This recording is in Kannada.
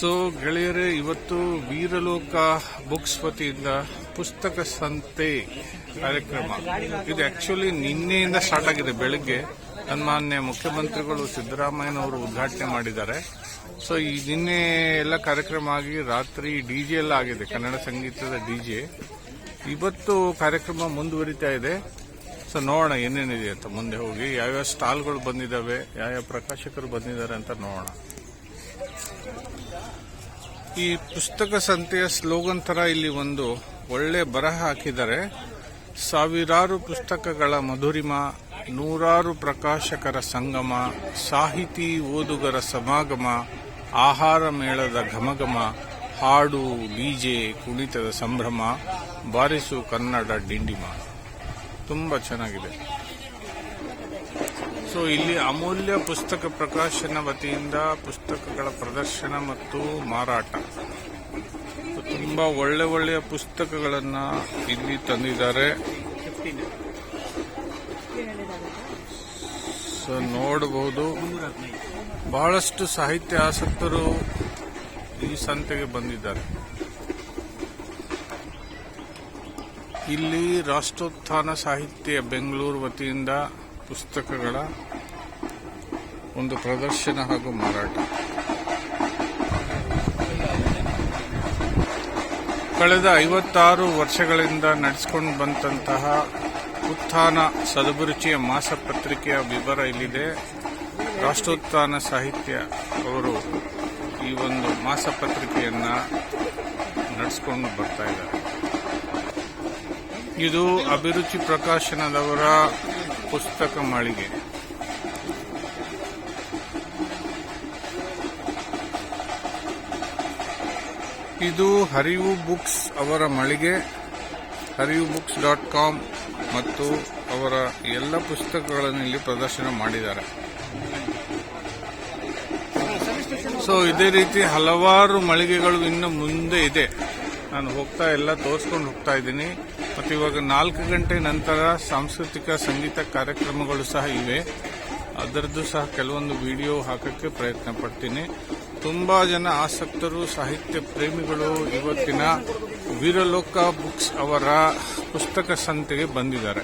ಸೊ ಗೆಳೆಯರೇ, ಇವತ್ತು ವೀರಲೋಕ ಬುಕ್ಸ್ ವತಿಯಿಂದ ಪುಸ್ತಕ ಸಂತೆ ಕಾರ್ಯಕ್ರಮ. ಇದು ಆಕ್ಚುಲಿ ನಿನ್ನೆಯಿಂದ ಸ್ಟಾರ್ಟ್ ಆಗಿದೆ. ಬೆಳಗ್ಗೆ ಸನ್ಮಾನ್ಯ ಮುಖ್ಯಮಂತ್ರಿಗಳು ಸಿದ್ದರಾಮಯ್ಯನವರು ಉದ್ಘಾಟನೆ ಮಾಡಿದ್ದಾರೆ. ಸೊ ಈ ನಿನ್ನೆ ಎಲ್ಲ ಕಾರ್ಯಕ್ರಮ ಆಗಿ ರಾತ್ರಿ ಡಿಜೆ ಎಲ್ಲ ಆಗಿದೆ. ಕನ್ನಡ ಸಂಗೀತದ ಡಿಜೆ ಇವತ್ತು ಕಾರ್ಯಕ್ರಮ ಮುಂದುವರಿತಾ ಇದೆ. ಸೊ ನೋಡೋಣ ಏನೇನಿದೆ ಅಂತ. ಮುಂದೆ ಹೋಗಿ ಯಾವ್ಯಾವ ಸ್ಟಾಲ್ಗಳು ಬಂದಿದ್ದಾವೆ, ಯಾವ್ಯಾವ ಪ್ರಕಾಶಕರು ಬಂದಿದ್ದಾರೆ ಅಂತ ನೋಡೋಣ. ಈ ಪುಸ್ತಕ ಸಂತೆಯ ಸ್ಲೋಗನ್ ತರ ಇಲ್ಲಿ ಒಂದು ಒಳ್ಳೆ ಬರಹ ಹಾಕಿದ್ದಾರೆ. ಸಾವಿರಾರು ಪುಸ್ತಕಗಳ ಮಧುರಿಮ, ನೂರಾರು ಪ್ರಕಾಶಕರ ಸಂಗಮ, ಸಾಹಿತಿ ಓದುಗರ ಸಮಾಗಮ, ಆಹಾರ ಮೇಳದ ಘಮಘಮ ಹಾಡು ಬೀಜೆ ಕುಣಿತದ ಸಂಭ್ರಮ, ಬಾರಿಸು ಕನ್ನಡ ಡಿಂಡಿಮ. ತುಂಬಾ ಚೆನ್ನಾಗಿದೆ. ಸೊ ಇಲ್ಲಿ ಅಮೂಲ್ಯ ಪುಸ್ತಕ ಪ್ರಕಾಶನ ವತಿಯಿಂದ ಪುಸ್ತಕಗಳ ಪ್ರದರ್ಶನ ಮತ್ತು ಮಾರಾಟ. ತುಂಬಾ ಒಳ್ಳೆ ಒಳ್ಳೆಯ ಪುಸ್ತಕಗಳನ್ನ ಇಲ್ಲಿ ತಂದಿದ್ದಾರೆ. ಸೊ ನೋಡಬಹುದು ಬಹಳಷ್ಟು ಸಾಹಿತ್ಯ ಆಸಕ್ತರು ಈ ಸಂತೆಗೆ ಬಂದಿದ್ದಾರೆ. ಇಲ್ಲಿ ರಾಷ್ಟ್ರೋತ್ಥಾನ ಸಾಹಿತ್ಯ ಬೆಂಗಳೂರು ವತಿಯಿಂದ ಪುಸ್ತಕಗಳ ಒಂದು ಪ್ರದರ್ಶನ ಹಾಗೂ ಮಾರಾಟ. ಕಳೆದ ಐವತ್ತಾರು ವರ್ಷಗಳಿಂದ ನಡೆಸಿಕೊಂಡು ಬಂದಂತಹ ಉತ್ಥಾನ ಸದಭಿರುಚಿಯ ಮಾಸಪತ್ರಿಕೆಯ ವಿವರ ಇಲ್ಲಿದೆ. ರಾಷ್ಟ್ರೋತ್ಥಾನ ಸಾಹಿತ್ಯ ಅವರು ಈ ಒಂದು ಮಾಸಪತ್ರಿಕೆಯನ್ನು ನಡೆಸಿಕೊಂಡು ಬರ್ತಾ ಇದ್ದಾರೆ. ಇದು ಅಭಿರುಚಿ ಪ್ರಕಾಶನದವರ ಪುಸ್ತಕ ಮಳಿಗೆ. ಇದು ಹರಿವು ಬುಕ್ಸ್ ಅವರ ಮಳಿಗೆ ಹರಿವು ಬುಕ್ಸ್ ಡಾಟ್ ಕಾಮ್ ಮತ್ತು ಅವರ ಎಲ್ಲ ಪುಸ್ತಕಗಳನ್ನು ಇಲ್ಲಿ ಪ್ರದರ್ಶನ ಮಾಡಿದ್ದಾರೆ. ಸೊ ಇದೇ ರೀತಿ ಹಲವಾರು ಮಳಿಗೆಗಳು ಇನ್ನು ಮುಂದೆ ಇದೆ. ನಾನು ಹೋಗ್ತಾ ಎಲ್ಲ ತೋರಿಸ್ಕೊಂಡು ಹೋಗ್ತಾ ಇದ್ದೀನಿ. ಮತ್ತು ಇವಾಗ ನಾಲ್ಕು ಗಂಟೆ ನಂತರ ಸಾಂಸ್ಕೃತಿಕ ಸಂಗೀತ ಕಾರ್ಯಕ್ರಮಗಳು ಸಹ ಇವೆ. ಅದರದ್ದು ಸಹ ಕೆಲವೊಂದು ವಿಡಿಯೋ ಹಾಕೋಕ್ಕೆ ಪ್ರಯತ್ನ ಪಡ್ತೀನಿ. ತುಂಬ ಜನ ಆಸಕ್ತರು, ಸಾಹಿತ್ಯ ಪ್ರೇಮಿಗಳು ಇವತ್ತಿನ ವೀರಲೋಕ ಬುಕ್ಸ್ ಅವರ ಪುಸ್ತಕ ಸಂತೆಗೆ ಬಂದಿದ್ದಾರೆ.